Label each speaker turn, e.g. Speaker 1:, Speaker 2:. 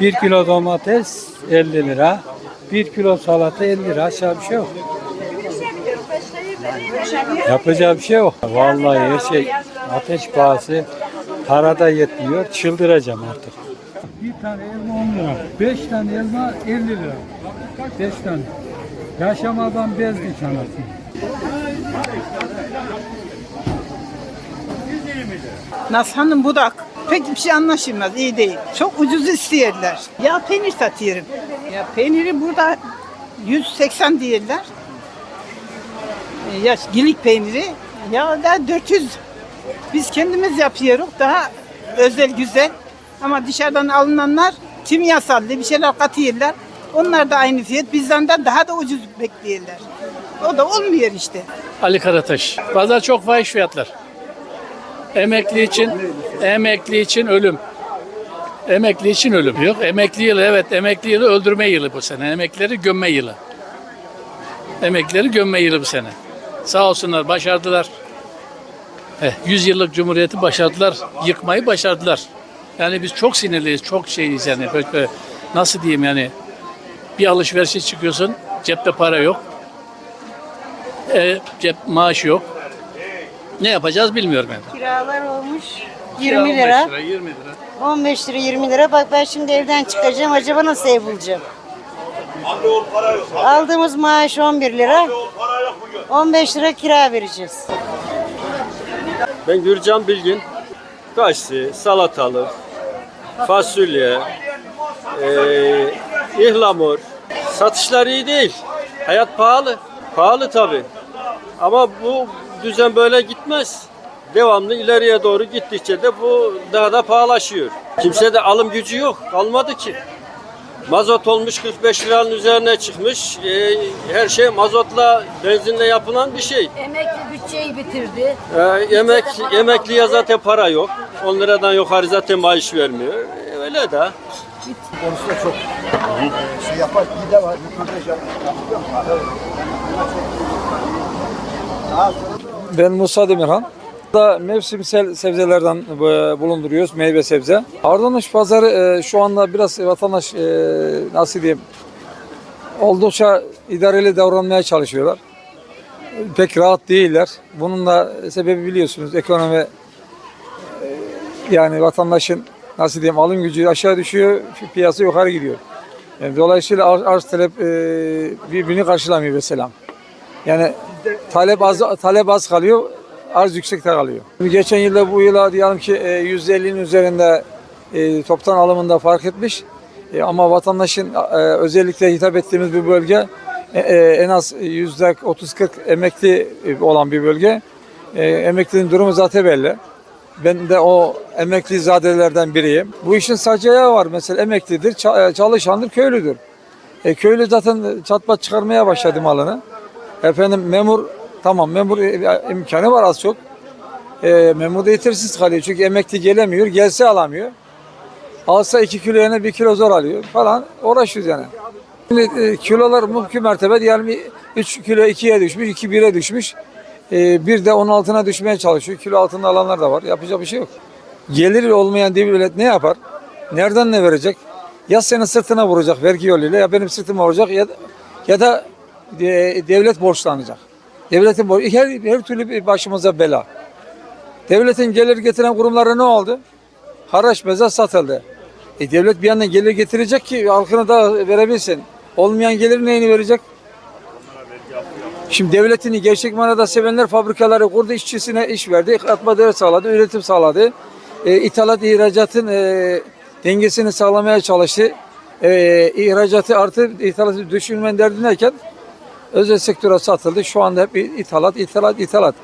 Speaker 1: 1 kilo domates 50 lira. 1 kilo salata 50 lira. Aşağı bir şey yok. Yapacağı bir şey yok. Vallahi her şey ateş pahası. Para da yetmiyor. Çıldıracağım artık. Bir tane elma 10 lira. 5 tane elma 50 lira. 5 tane. Yaşamadan bezdik anasını.
Speaker 2: Nashan'ın budak. Pek bir şey anlaşılmaz, iyi değil. Çok ucuz istiyorlar. Ya peynir satıyorum. Ya peyniri burada 180 diyorlar. Ya gilik peyniri ya da 400. Biz kendimiz yapıyoruz daha özel güzel. Ama dışarıdan alınanlar kimyasallı bir şeyler katıyorlar. Onlar da aynı fiyat. Bizden de daha da ucuz bekliyorlar. O da olmuyor işte.
Speaker 3: Ali Karataş. Pazar çok fahiş fiyatlar. Emekli için emekli için ölüm. Emekli için ölüm. Yok emekli yılı evet emekli yılı öldürme yılı bu sene. Emeklileri gömme yılı. Emeklileri gömme yılı bu sene. Sağ olsunlar başardılar. Eh, 100 yıllık cumhuriyeti başardılar. Yıkmayı başardılar. Yani biz çok sinirliyiz, çok şeyiz yani. Böyle, böyle, nasıl diyeyim yani. Bir alışverişe çıkıyorsun, cepte para yok. E, cep maaşı yok. Ne yapacağız bilmiyorum yani.
Speaker 4: Kiralar olmuş 20 lira.
Speaker 3: 15 lira, 20 lira.
Speaker 4: 15 lira 20 lira. Bak ben şimdi evden çıkacağım. Acaba nasıl ev bulacağım? Aldığımız maaş 11 lira. 15 lira kira vereceğiz.
Speaker 5: Ben Gürcan Bilgin. Kaşsı, salatalık, fasulye, eee ihlamur. Satışlar iyi değil. Hayat pahalı. Pahalı tabi. Ama bu düzen böyle gitmez. Devamlı ileriye doğru gittikçe de bu daha da pahalaşıyor. Kimse de alım gücü yok. Kalmadı ki. Mazot olmuş 45 liranın üzerine çıkmış. Eee, her şey mazotla, benzinle yapılan bir şey.
Speaker 6: Emekli bütçeyi bitirdi.
Speaker 5: Ee, emek, emekliye zaten para yok. 10 liradan yukarı zaten maaş vermiyor. Ee, öyle de.
Speaker 7: şey yapar, bir de var, röportaj yapar. Daha sonra
Speaker 8: Ben Musa Demirhan. Da mevsimsel sebzelerden e, bulunduruyoruz, meyve sebze. Ardanuş pazarı e, şu anda biraz vatandaş e, nasıl diyeyim oldukça idareli davranmaya çalışıyorlar. Pek rahat değiller. Bunun da sebebi biliyorsunuz ekonomi yani vatandaşın nasıl diyeyim alım gücü aşağı düşüyor, piyasa yukarı gidiyor. Yani dolayısıyla ar- arz talep birbirini karşılamıyor mesela. Yani talep az talep az kalıyor, arz yüksekte kalıyor. Geçen yılda bu yıla diyelim ki e, %50'nin üzerinde e, toptan alımında fark etmiş. E, ama vatandaşın e, özellikle hitap ettiğimiz bir bölge e, e, en az yüzde 30-40 emekli e, olan bir bölge. E, emeklinin durumu zaten belli. Ben de o emekli zadelerden biriyim. Bu işin sadece ayağı var. Mesela emeklidir, ça- e, çalışandır, köylüdür. E, köylü zaten çatpat çıkarmaya başladı malını. Efendim memur tamam memur e, imkanı var az çok. E, memur da yetersiz kalıyor çünkü emekli gelemiyor, gelse alamıyor. Alsa 2 kilo yerine 1 kilo zor alıyor falan uğraşıyoruz yani. Şimdi e, kilolar mümkün mertebe diyelim 3 kilo 2'ye düşmüş, 2 1'e düşmüş. E, bir de onun altına düşmeye çalışıyor. Kilo altında alanlar da var. Yapacak bir şey yok. Gelir olmayan devlet ne yapar? Nereden ne verecek? Ya senin sırtına vuracak vergi yoluyla ya benim sırtıma vuracak ya, ya da e, devlet borçlanacak. Devletin bor her, her türlü başımıza bela. Devletin gelir getiren kurumları ne oldu? Haraç meza satıldı. E devlet bir yandan gelir getirecek ki halkını da verebilsin. Olmayan gelir neyini verecek? Şimdi devletini gerçek manada sevenler fabrikaları kurdu, işçisine iş verdi, katma değer sağladı, üretim sağladı. E, ithalat ihracatın e, dengesini sağlamaya çalıştı. E, ihracatı artı ithalatı düşürmen derdindeyken özel sektöre satıldı. Şu anda hep ithalat, ithalat, ithalat.